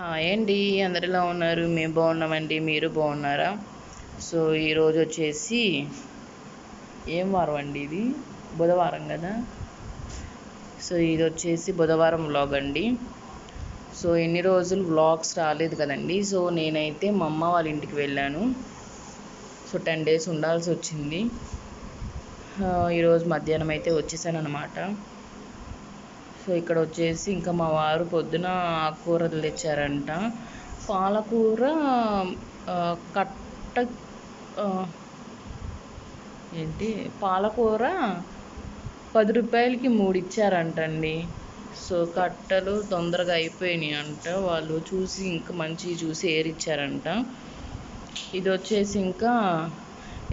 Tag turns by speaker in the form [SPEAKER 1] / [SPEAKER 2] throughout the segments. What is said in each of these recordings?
[SPEAKER 1] Hi అండి అందరిలా ఉన్నారు? మేము బాగున్నామండి. మీరు బాగున్నారా? సో ఈరోజు వచ్చేసి ఏం వారం అండి ఇది? బుధవారం కదా? సో ఇది వచ్చేసి బుధవారం వ్లాగ్ అండి. సో ఎన్ని రోజులు వ్లాగ్స్ రాలేదు కదండి. సో నేనైతే మా అమ్మ వాళ్ళ ఇంటికి వెళ్ళాను. సో టెన్ డేస్ ఉండాల్సి వచ్చింది. ఈరోజు మధ్యాహ్నం అయితే వచ్చేసాను అనమాట సో ఇక్కడ వచ్చేసి ఇంకా మా వారు పొద్దున ఆకుకూరలు తెచ్చారంట. పాలకూర కట్ట ఏంటి? పాలకూర పది రూపాయలకి మూడు ఇచ్చారంటండి సో కట్టలు తొందరగా అయిపోయినాయి అంట వాళ్ళు చూసి ఇంకా మంచి చూసి ఏరిచ్చారంట. ఇది వచ్చేసి ఇంకా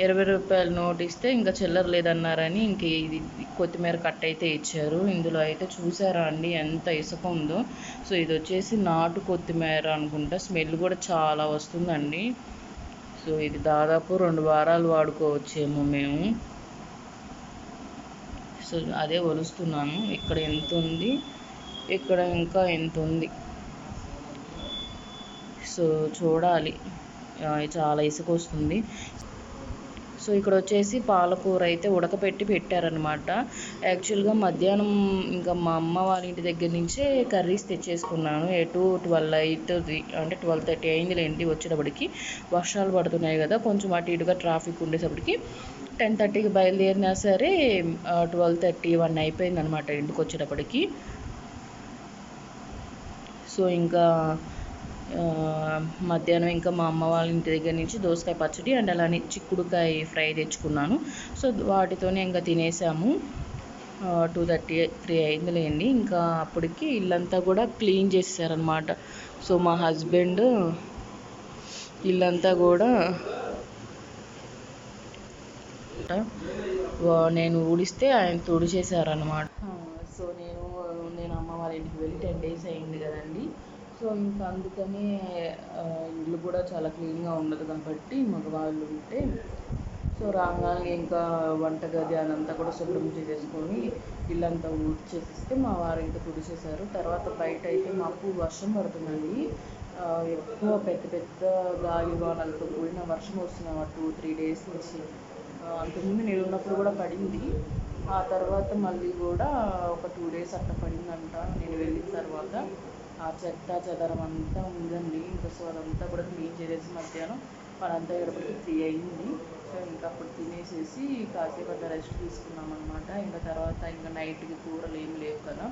[SPEAKER 1] ఇరవై రూపాయల నోట్ ఇస్తే ఇంకా చిల్లర లేదన్నారని ఇంక ఇది కొత్తిమీర కట్ అయితే ఇచ్చారు. ఇందులో అయితే చూసారా అండి ఎంత ఇసుక ఉందో. సో ఇది వచ్చేసి నాటు కొత్తిమీర అనుకుంటా. స్మెల్ కూడా చాలా వస్తుందండి. సో ఇది దాదాపు రెండు వారాలు వాడుకోవచ్చేమో మేము. సో అదే ఒలుస్తున్నాను. ఇక్కడ ఎంత ఉంది? ఇక్కడ ఇంకా ఎంత ఉంది? సో చూడాలి. చాలా ఇసుక వస్తుంది. సో ఇక్కడ వచ్చేసి పాలకూర అయితే ఉడకపెట్టి పెట్టారనమాట యాక్చువల్గా మధ్యాహ్నం ఇంకా మా అమ్మ వాళ్ళ ఇంటి దగ్గర నుంచే కర్రీస్ తెచ్చేసుకున్నాను. ఎటు ట్వెల్వ్ అవుతుంది అంటే ట్వెల్వ్ థర్టీ అయింది లేండి వచ్చేటప్పటికి. వర్షాలు పడుతున్నాయి కదా కొంచెం అటు ఇటుగా ట్రాఫిక్ ఉండేటప్పటికి టెన్ థర్టీకి బయలుదేరినా సరే ట్వెల్వ్ థర్టీ వన్ అయిపోయింది అనమాట ఇంటికి వచ్చేటప్పటికి సో ఇంకా మధ్యాహ్నం ఇంకా మా అమ్మ వాళ్ళ ఇంటి దగ్గర నుంచి దోసకాయ పచ్చడి అండ్ అలానే చిక్కుడుకాయ ఫ్రై తెచ్చుకున్నాను. సో వాటితోనే ఇంకా తినేసాము. టూ థర్టీ త్రీ అయిందిలేండి. ఇంకా అప్పటికి ఇల్లంతా కూడా క్లీన్ చేసేసారనమాట సో మా హస్బెండ్ ఇల్లంతా కూడా నేను ఊడిస్తే ఆయన తుడిచేశారనమాట సో నేను నేను అమ్మ వాళ్ళ ఇంటికి వెళ్ళి టెన్ డేస్ అయింది కదండి. సో ఇంకా అందుకనే ఇల్లు కూడా చాలా క్లీన్గా ఉండదు కాబట్టి మగవాళ్ళు ఉంటే సో రాగానే ఇంకా వంటగది అదంతా కూడా శుభ్రం చేసేసుకొని ఇల్లంతా ఊడ్చేసేస్తే మా వారు ఇంకా తుడిచేశారు తర్వాత బయట అయితే మాకు వర్షం పడుతుందండి. ఎక్కువ పెద్ద పెద్ద గాలి వానలతో కూడిన వర్షం వస్తుంది టూ త్రీ డేస్ నుంచి. అంతకుముందు నేను ఉన్నప్పుడు కూడా పడింది. ఆ తర్వాత మళ్ళీ కూడా ఒక టూ డేస్ అట్లా పడిందంట. నేను వెళ్ళిన తర్వాత ఆ చెత్త చెదరం అంతా ఉందండి. ఇంకా సో అదంతా కూడా క్లీన్ చేసేసి మధ్యాహ్నం పనంతా గడపడికి ఫ్రీ అయింది. సో ఇంకా అప్పుడు తినేసేసి కాసేపు అంత రెస్ట్ తీసుకున్నాం అనమాట ఇంకా తర్వాత ఇంకా నైట్కి కూరలు ఏం లేవు కదా.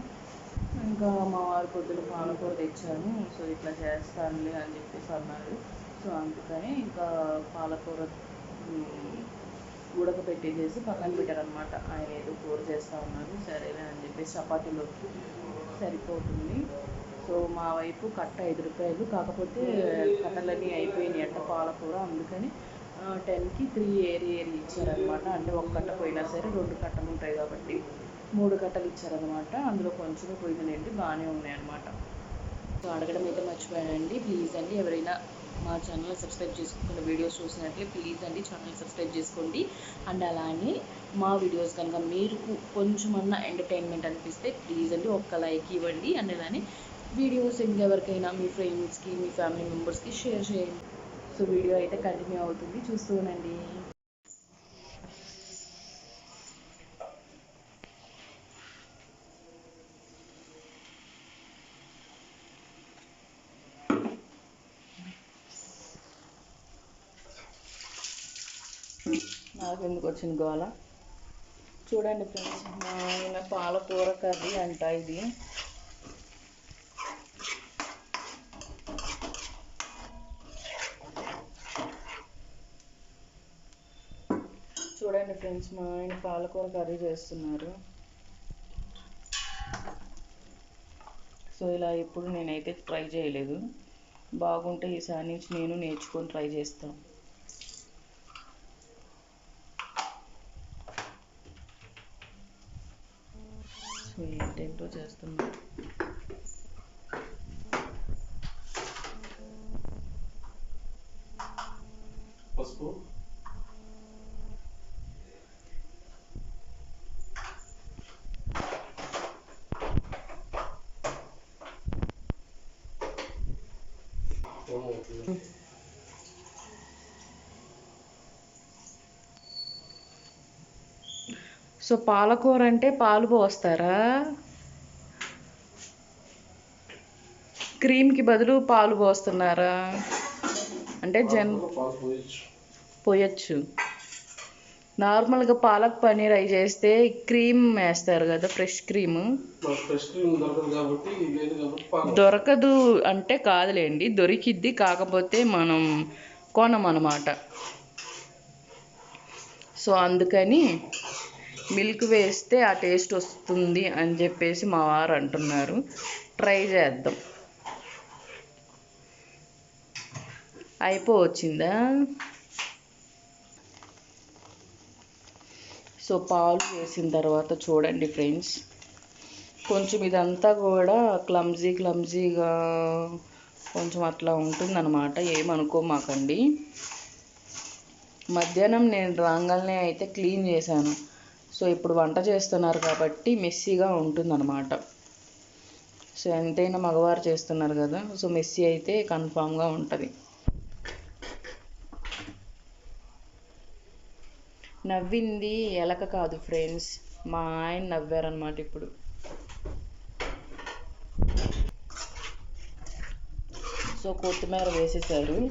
[SPEAKER 1] ఇంకా మా వారు పొద్దున పానకూర తెచ్చాను సో ఇట్లా చేస్తానులే అని చెప్పేసి అన్నారు. సో అందుకని ఇంకా పాలకూర ఉడకపెట్టేసేసి పక్కన పెట్టారనమాట ఆయన ఏదో కూర చేస్తా ఉన్నారు. సరేలే అని చెప్పేసి చపాతీలోకి సరిపోతుంది. సో మా వైపు కట్ట ఐదు రూపాయలు. కాకపోతే కట్టలన్నీ అయిపోయినాయి అంట పాలకూర. అందుకని టెన్కి త్రీ ఏరి ఏరి ఇచ్చారనమాట అంటే ఒక కట్ట పోయినా సరే రెండు కట్టలు ఉంటాయి కాబట్టి మూడు కట్టలు ఇచ్చారనమాట అందులో కొంచెం పోయిందండి బాగానే ఉన్నాయన్నమాట. సో అడగడం అయితే మర్చిపోయానండి. ప్లీజ్ అండి ఎవరైనా మా ఛానల్ సబ్స్క్రైబ్ చేసుకున్న వీడియోస్ చూసినట్లే ప్లీజ్ అండి ఛానల్ సబ్స్క్రైబ్ చేసుకోండి. అండ్ అలానే మా వీడియోస్ కనుక మీరు కొంచెమన్నా ఎంటర్టైన్మెంట్ అనిపిస్తే ప్లీజ్ అండి ఒక్క లైక్ ఇవ్వండి. అండ్ అలానే వీడియోస్ ఇంకెవరికైనా మీ ఫ్రెండ్స్కి మీ ఫ్యామిలీ మెంబర్స్కి షేర్ చేయండి. సో వీడియో అయితే కంటిన్యూ అవుతుంది. చూస్తూ ఉండండి. నాకు ఎందుకు వచ్చింది గోళ చూడండి ఫ్రెండ్స్ మా ఆయన పాలకూర కర్రీ అంట ఇది. చూడండి ఫ్రెండ్స్ మా ఆయన పాలకూర కర్రీ చేస్తున్నారు. సో ఇలా ఎప్పుడు నేనైతే ట్రై చేయలేదు. బాగుంటే ఈసారి నుంచి నేను నేర్చుకొని ట్రై చేస్తాను సో ఏంటేంటో చేస్తున్నాను సో పాలకూర అంటే పాలు పోస్తారా? క్రీమ్కి బదులు పాలు పోస్తున్నారా? అంటే జన్
[SPEAKER 2] పోయచ్చు.
[SPEAKER 1] నార్మల్గా పాలక్ పన్నీర్ అవి చేస్తే క్రీమ్ వేస్తారు కదా ఫ్రెష్ క్రీమ్.
[SPEAKER 2] దొరకదు
[SPEAKER 1] అంటే కాదులేండి దొరికిద్ది కాకపోతే మనం కొనం అన్నమాట. సో అందుకని మిల్క్ వేస్తే ఆ టేస్ట్ వస్తుంది అని చెప్పేసి మా వారు అంటున్నారు. ట్రై చేద్దాం. అయిపోవచ్చిందా? సో పాలు వేసిన తర్వాత చూడండి ఫ్రెండ్స్. కొంచెం ఇదంతా కూడా క్లమ్జీ క్లమ్జీగా కొంచెం అట్లా ఉంటుందన్నమాట. ఏమనుకోమాకండి. మధ్యాహ్నం నేను రాగానే అయితే క్లీన్ చేశాను. సో ఇప్పుడు వంట చేస్తున్నారు కాబట్టి మెస్సీగా ఉంటుందన్నమాట. సో ఎంతైనా మగవారు చేస్తున్నారు కదా. సో మెస్సీ అయితే కన్ఫామ్గా ఉంటుంది. నవ్వింది ఎలక కాదు ఫ్రెండ్స్. మా ఆయన నవ్వారనమాట ఇప్పుడు. సో కొత్తిమీర వేసేసారు.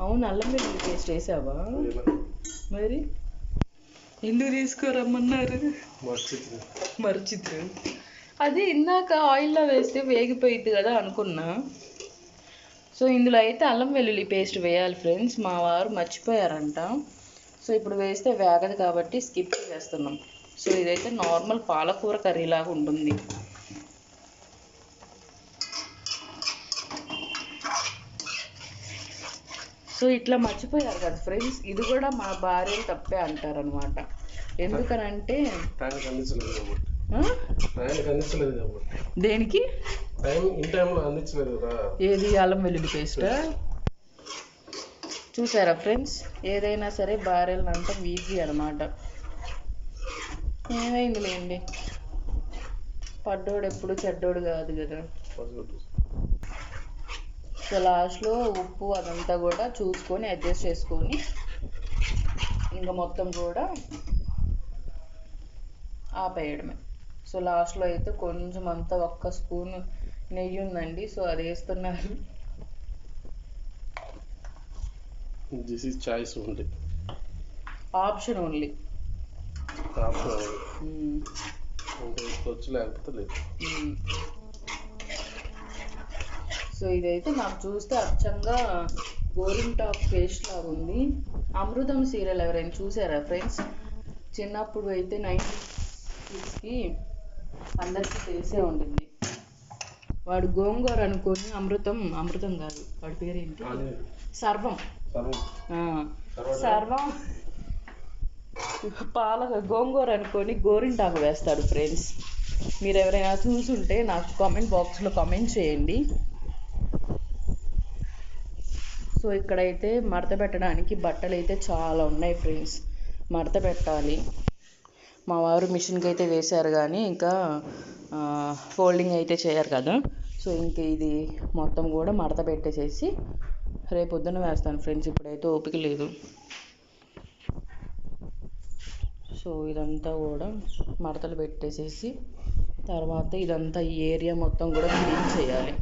[SPEAKER 1] అవును అల్లం వెల్లుల్లి పేస్ట్ వేసావా? మరి? ఎందుకు తీసుకురమ్మన్నారు? మర్చిద్దు అది ఇందాక ఆయిల్లో వేస్తే వేగిపోయిద్ది కదా అనుకున్నా. సో ఇందులో అయితే అల్లం వెల్లుల్లి పేస్ట్ వేయాలి ఫ్రెండ్స్. మా వారు మర్చిపోయారంట. సో ఇప్పుడు వేస్తే వేగదు కాబట్టి స్కిప్ చేస్తున్నాం. సో ఇదైతే నార్మల్ పాలకూర కర్రీ లాగా ఉంటుంది. సో ఇట్లా మర్చిపోయారు కదా ఫ్రెండ్స్ ఇది కూడా మా భార్యలు తప్పే అంటారనమాట ఎందుకనంటే దేనికి? ఏది అల్లం వెల్లుల్లి పేస్ట్ చూసారా ఫ్రెండ్స్? ఏదైనా సరే బారెల్ అంటాం ఈజీ అనమాట ఏమైంది లేండి పడ్డోడు ఎప్పుడు చెడ్డోడు కాదు కదా. సో లాస్ట్లో ఉప్పు అదంతా కూడా చూసుకొని అడ్జస్ట్ చేసుకొని ఇంకా మొత్తం కూడా ఆపేయడమే. సో లాస్ట్లో అయితే కొంచెం అంతా ఒక్క స్పూన్ నెయ్యి ఉందండి. సో అది వేస్తున్నారు.
[SPEAKER 2] దిస్ ఈజ్ చాయిస్ ఉంది
[SPEAKER 1] ఆప్షన్ ఓన్లీ
[SPEAKER 2] ఆప్షన్ వచ్చి లేకపోతే లేదు
[SPEAKER 1] సో ఇదైతే నాకు చూస్తే అచ్చంగా గోరింటాక్ పేస్ట్ లాగా ఉంది. అమృతం సీరియల్ ఎవరైనా చూసారా ఫ్రెండ్స్? చిన్నప్పుడు అయితే నైన్టీ కి అందరికీ తెలిసే ఉంటుంది వాడు గోంగూర అనుకొని అమృతం అమృతం కాదు వాడి పేరేంటి?
[SPEAKER 2] ఆనియన్.
[SPEAKER 1] సర్వం.
[SPEAKER 2] సర్వం.
[SPEAKER 1] ఆ,
[SPEAKER 2] సర్వం.
[SPEAKER 1] సర్వం. పాల గోంగూర అనుకొని గోరింటాకు వేస్తాడు ఫ్రెండ్స్. మీరు ఎవరైనా చూసుంటే నాకు కామెంట్ బాక్స్లో కామెంట్ చేయండి. సో ఇక్కడైతే మడత పెట్టడానికి బట్టలు అయితే చాలా ఉన్నాయి ఫ్రెండ్స్. మడత పెట్టాలి. మా వారు మిషన్కి అయితే వేశారు కానీ ఇంకా ఫోల్డింగ్ అయితే చేయరు కదా. సో ఇంక ఇది మొత్తం కూడా మడత పెట్టేసేసి రేపు పొద్దున్న వేస్తాను ఫ్రెండ్స్ ఇప్పుడైతే ఓపిక లేదు. సో ఇదంతా కూడా మడతలు పెట్టేసేసి తర్వాత ఇదంతా ఈ ఏరియా మొత్తం కూడా క్లీన్ చేయాలి.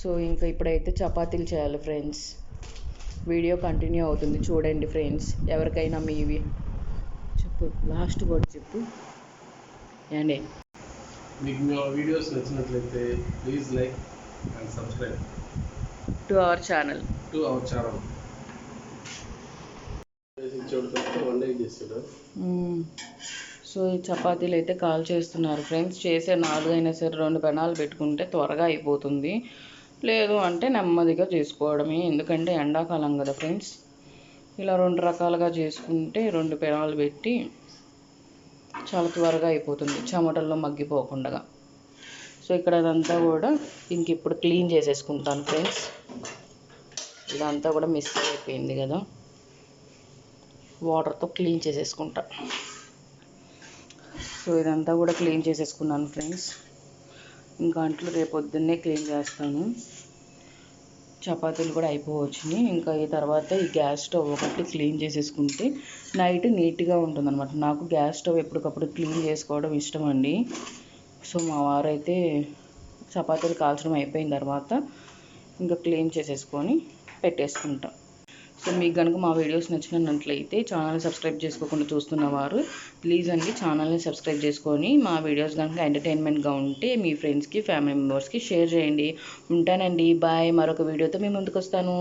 [SPEAKER 1] సో ఇంకా ఇప్పుడైతే చపాతీలు చేయాలి ఫ్రెండ్స్. వీడియో కంటిన్యూ అవుతుంది చూడండి ఫ్రెండ్స్. ఎవరికైనా మీవి చెప్పు లాస్ట్ వర్డ్ చెప్పు. ఏండి
[SPEAKER 2] మీకు మా వీడియోస్ నచ్చినట్లయితే please like and subscribe
[SPEAKER 1] to our channel
[SPEAKER 2] to our channel
[SPEAKER 1] so ఈ చపాతీలు అయితే కాల్ చేస్తున్నారు ఫ్రెండ్స్ చేసే నాలుగు అయినా సరే రెండు పెనాలు పెట్టుకుంటే త్వరగా అయిపోతుంది. లేదు అంటే నెమ్మదిగా చేసుకోవడమే. ఎందుకంటే ఎండాకాలం కదా ఫ్రెండ్స్ ఇలా రెండు రకాలుగా చేసుకుంటే రెండు పెనాలు పెట్టి చాలా త్వరగా అయిపోతుంది. చెమటల్లో మగ్గిపోకుండా సో ఇక్కడ అదంతా కూడా ఇంక ఇప్పుడు క్లీన్ చేసేసుకుంటాను ఫ్రెండ్స్. ఇదంతా కూడా మిస్ అయిపోయింది కదా. వాటర్తో క్లీన్ చేసేసుకుంటా. సో ఇదంతా కూడా క్లీన్ చేసేసుకున్నాను ఫ్రెండ్స్. ఇంకా అంట్లు రేపు పొద్దున్నే క్లీన్ చేస్తాను. చపాతీలు కూడా అయిపోవచ్చినాయి ఇంకా ఈ తర్వాత ఈ గ్యాస్ స్టవ్ ఒకటి క్లీన్ చేసేసుకుంటే నైట్ నీట్గా ఉంటుందన్నమాట. నాకు గ్యాస్ స్టవ్ ఎప్పటికప్పుడు క్లీన్ చేసుకోవడం ఇష్టం అండి సో మా వారైతే చపాతీలు కాల్చడం అయిపోయిన తర్వాత ఇంకా క్లీన్ చేసేసుకొని పెట్టేసుకుంటాం. సో మీకు కనుక మా వీడియోస్ నచ్చినట్లయితే ఛానల్ని సబ్స్క్రైబ్ చేసుకోకుండా చూస్తున్నవారు ప్లీజ్ అండి ఛానల్ని సబ్స్క్రైబ్ చేసుకొని మా వీడియోస్ కనుక ఎంటర్టైన్మెంట్గా ఉంటే మీ ఫ్రెండ్స్కి ఫ్యామిలీ మెంబర్స్కి షేర్ చేయండి. ఉంటానండి. బాయ్. మరొక వీడియోతో మీ ముందుకు వస్తాను